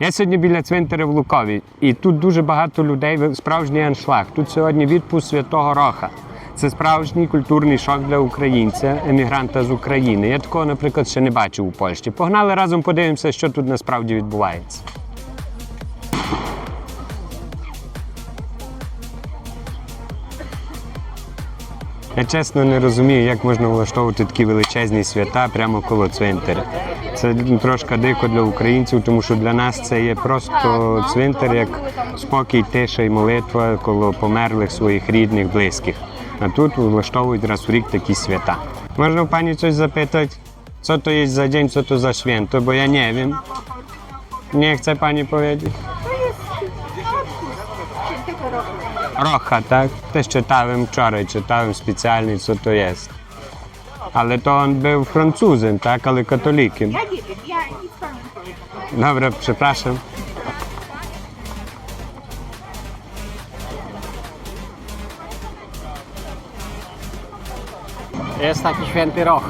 Я сьогодні біля цвинтаря в Лукові, і тут дуже багато людей, справжній аншлаг. Тут сьогодні відпуск святого Роха. Це справжній культурний шок для українця, емігранта з України. Я такого, наприклад, ще не бачив у Польщі. Погнали разом подивимося, що тут насправді відбувається. Я чесно не розумію, як можна влаштовувати такі величезні свята прямо коло цвинтаря. Це трошки дико для українців, тому що для нас це є просто цвинтар, як спокій, тиша і молитва коло померлих своїх рідних, близьких. А тут влаштовують раз у рік такі свята. Можна в пані щось запитати, co to jest za dzień, co to za święto, bo ja nie wiem. Nie chce pani powiedzieć? Rocha, tak? Też czytałem wczoraj, czytałem specjalnie, co to jest. Ale to on był Francuzem, tak? Ale katolikiem. Ja nie wiem, ja nic panu nie powiem. Dobra, przepraszam. Jest taki święty Roch.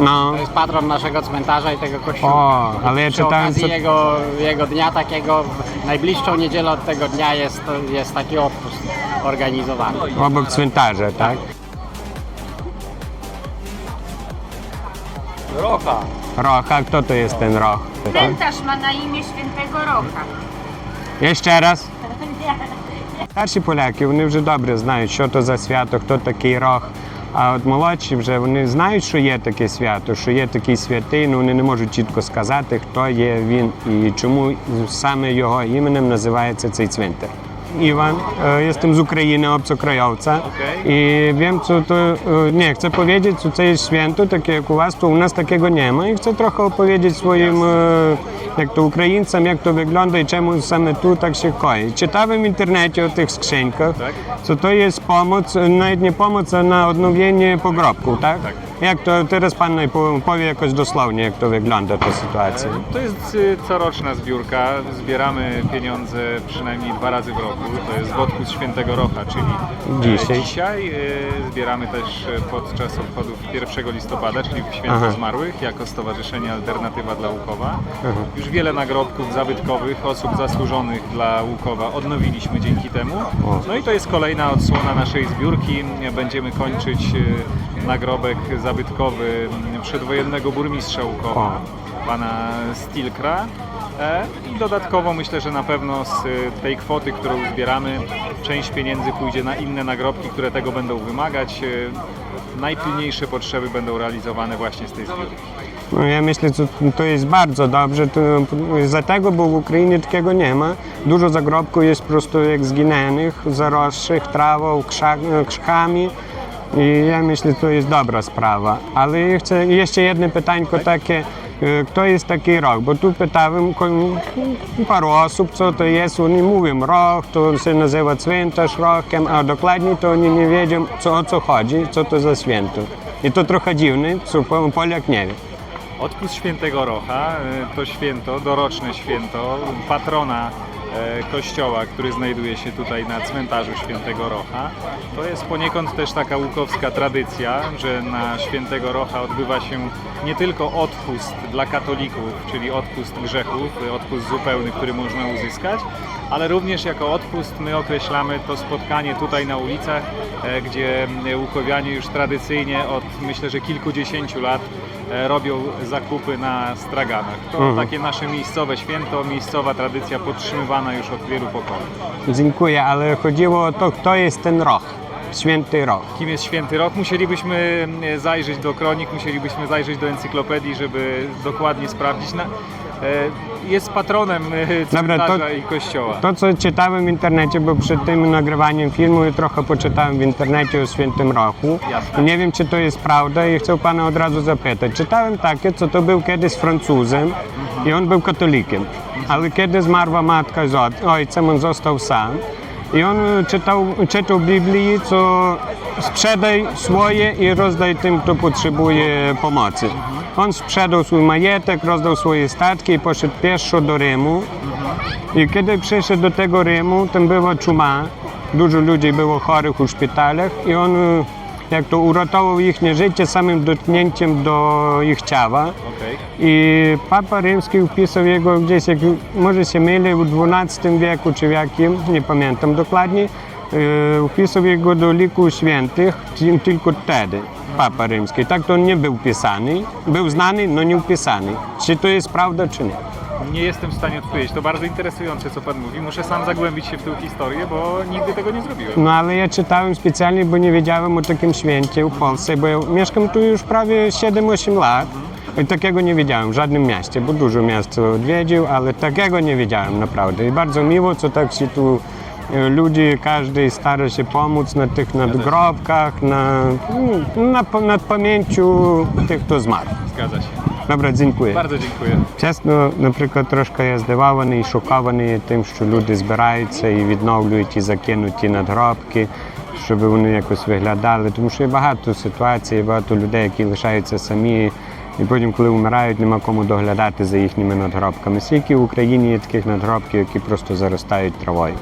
No, To jest patron naszego cmentarza i tego kościoła. o, ale ja Przy czytałem, okazji co... jego, jego dnia takiego, w najbliższą niedzielę od tego dnia jest, jest taki odpust organizowany. obok cmentarza, tak? Rocha. Rocha, kto to jest ten Roch? Cmentarz ma na imię Świętego Rocha. Jeszcze raz. Старші поляки вони вже добре знають, що то за свято, хто такий рох. А от молодші вже вони знають, що є таке свято, що є такий святий, але вони не можуть чітко сказати, хто є він і чому саме його іменем називається цей цвинтар. Iwan, e, jestem z Ukrainy, obcokrajowca okay. i wiem, co to, e, nie, chcę powiedzieć, co to jest święto, takie jak u was, to u nas takiego nie ma i chcę trochę opowiedzieć swoim, e, jak to Ukraińcom, jak to wygląda i czemu same tu tak się koi. Czytałem w internecie o tych skrzynkach, tak. co to jest pomoc, nawet nie pomoc, a na odnowienie pogrobku, tak? tak. Jak to, teraz pan powie jakoś dosłownie, jak to wygląda ta sytuacja. To jest y, coroczna zbiórka. Zbieramy pieniądze przynajmniej dwa razy w roku. To jest odpust Świętego Rocha, czyli e, Dzisiaj. dzisiaj y, zbieramy też e, podczas obchodów 1 listopada, czyli w Święto Aha. Zmarłych, jako Stowarzyszenie Alternatywa dla Łukowa. Już wiele nagrobków zabytkowych osób zasłużonych dla Łukowa odnowiliśmy dzięki temu. No i to jest kolejna odsłona naszej zbiórki. Będziemy kończyć nagrobek zabytkowy przedwojennego burmistrza Łukowa pana Stilkra. E, I dodatkowo myślę, że na pewno z y, tej kwoty, którą zbieramy, część pieniędzy pójdzie na inne nagrobki, które tego będą wymagać. Y, Najpilniejsze potrzeby będą realizowane właśnie z tej zbiórki. No ja myślę, że to jest bardzo dobrze, to, za tego, bo w Ukrainie takiego nie ma. Dużo zagrobków jest po prostu jak zginęnych, zarosłych trawą, krzak, krzakami. I ja myślę, to jest dobra sprawa. Ale chcę jeszcze jedno pytanko takie, e, kto jest taki rok? Bo tu pytałem paru osób, co to jest, oni mówią rok, to się nazywa cmentarz rokiem, a dokładnie to oni nie wiedzą, co, o co chodzi, co to za święto. I to trochę dziwne, co Polak nie wie. Odpust Świętego Rocha y, to święto, doroczne święto, patrona e, kościoła, który znajduje się tutaj na cmentarzu Świętego Rocha. To jest poniekąd też taka łukowska tradycja, że na Świętego Rocha odbywa się nie tylko odpust dla katolików, czyli odpust grzechów, odpust zupełny, który można uzyskać, ale również jako odpust my określamy to spotkanie tutaj na ulicach, e, gdzie e, łukowianie już tradycyjnie od myślę, że kilkudziesięciu lat e, robią zakupy na straganach. To takie nasze miejscowe święto, miejscowa tradycja podtrzymywana już od wielu pokoleń. Dziękuję, ale chodziło o to, kto jest ten roch, święty roch. Kim jest Święty Rok? Musielibyśmy e, zajrzeć do kronik, musielibyśmy zajrzeć do encyklopedii, żeby dokładnie sprawdzić. Na, e, jest patronem e, cmentarza to- i kościoła. To, co czytałem w internecie, bo przed tym nagrywaniem filmu i trochę poczytałem w internecie o Świętym Rochu. Jasne. Nie wiem, czy to jest prawda i chcę pana od razu zapytać. Czytałem takie, co to był kiedyś Francuzem i on był katolikiem. Ale kiedy zmarła matka z oj- ojcem, on został sam. I on czytał, czytał Biblii, co sprzedaj swoje i rozdaj tym, kto potrzebuje pomocy. On sprzedał swój majątek, rozdał swoje statki i poszedł pieszo do Rymu. I kiedy przyszedł do tego Rymu, tam była czuma, dużo ludzi było chorych w szpitalach i on jak to uratował ich życie samym dotknięciem do ich ciała. Okay. I Papa Rzymski wpisał jego gdzieś, jak, może się myli, w XII wieku czy w jakim, nie pamiętam dokładnie, e, wpisał jego do liku świętych tylko wtedy. Papa Rzymski. Tak to on nie był pisany. Był znany, no nie wpisany. Czy to jest prawda, czy nie nie jestem w stanie odpowiedzieć. To bardzo interesujące, co Pan mówi. Muszę sam zagłębić się w tę historię, bo nigdy tego nie zrobiłem. No ale ja czytałem specjalnie, bo nie wiedziałem o takim święcie w Polsce, bo ja mieszkam tu już prawie 7-8 lat. I takiego nie wiedziałem w żadnym mieście, bo dużo miast odwiedził, ale takiego nie wiedziałem naprawdę. I bardzo miło, co tak się tu e, ludzie, każdy stara się pomóc na tych nadgrobkach, na, mm, na, na pamięciu tych, kto zmarł. Zgadza się. Dobra, dziękuję. Bardzo dziękuję. Чесно, наприклад, трошки я здивований і шокований тим, що люди збираються і відновлюють і закинуті надгробки, щоб вони якось виглядали. Тому що є багато ситуацій, є багато людей, які лишаються самі. І потім, коли вмирають, нема кому доглядати за їхніми надгробками. Скільки в Україні є таких надгробків, які просто заростають травою.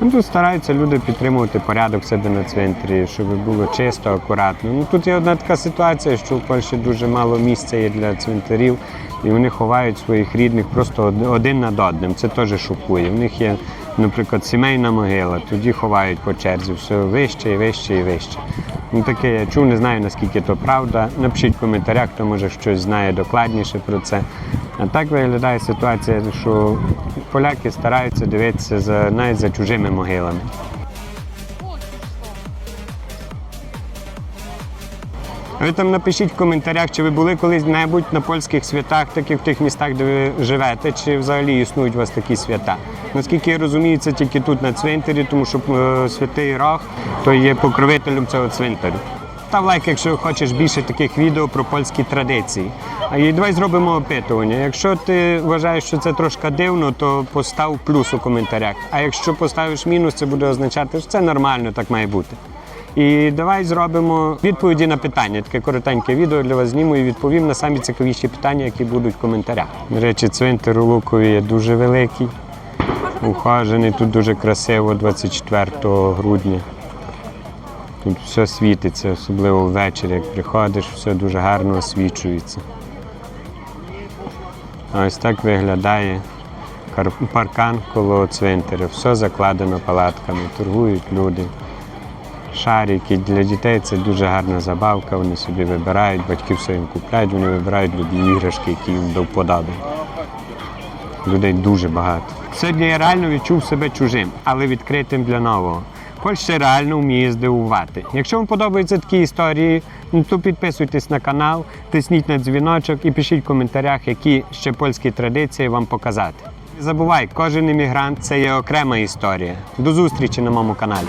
Ну, тут стараються люди підтримувати порядок себе на цвинтарі, щоб було чисто, акуратно. Ну, тут є одна така ситуація, що в Польщі дуже мало місця є для цвинтарів, і вони ховають своїх рідних просто один над одним. Це теж шокує. В них є, наприклад, сімейна могила, тоді ховають по черзі все вище і вище і вище. Ну, таке я чув, не знаю наскільки то правда. Напишіть в коментарях, хто може щось знає докладніше про це. А так виглядає ситуація, що поляки стараються дивитися за навіть за чужими могилами. Ви там напишіть в коментарях, чи ви були колись-небудь на польських святах, таких в тих містах, де ви живете, чи взагалі існують у вас такі свята. Наскільки я розумію, це тільки тут на цвинтарі, тому що е, святий Рог то є покровителем цього цвинтарю. Став лайк, якщо хочеш більше таких відео про польські традиції. І давай зробимо опитування. Якщо ти вважаєш, що це трошки дивно, то постав плюс у коментарях. А якщо поставиш мінус, це буде означати, що це нормально, так має бути. І давай зробимо відповіді на питання. Таке коротеньке відео для вас зніму і відповім на самі цікавіші питання, які будуть в коментарях. До речі, цвинтар у Лукові є дуже великий, ухожений, тут дуже красиво 24 грудня. Тут все світиться, особливо ввечері, як приходиш, все дуже гарно освічується. Ось так виглядає паркан коло цвинтаря. Все закладено палатками, торгують люди. Шарики для дітей це дуже гарна забавка. Вони собі вибирають, батьки все їм купляють, вони вибирають любі іграшки, які їм до вподоби. Людей дуже багато. Сьогодні я реально відчув себе чужим, але відкритим для нового. Польща реально вміє здивувати. Якщо вам подобаються такі історії, ну, то підписуйтесь на канал, тисніть на дзвіночок і пишіть в коментарях, які ще польські традиції вам показати. Не забувай, кожен іммігрант це є окрема історія. До зустрічі на моєму каналі.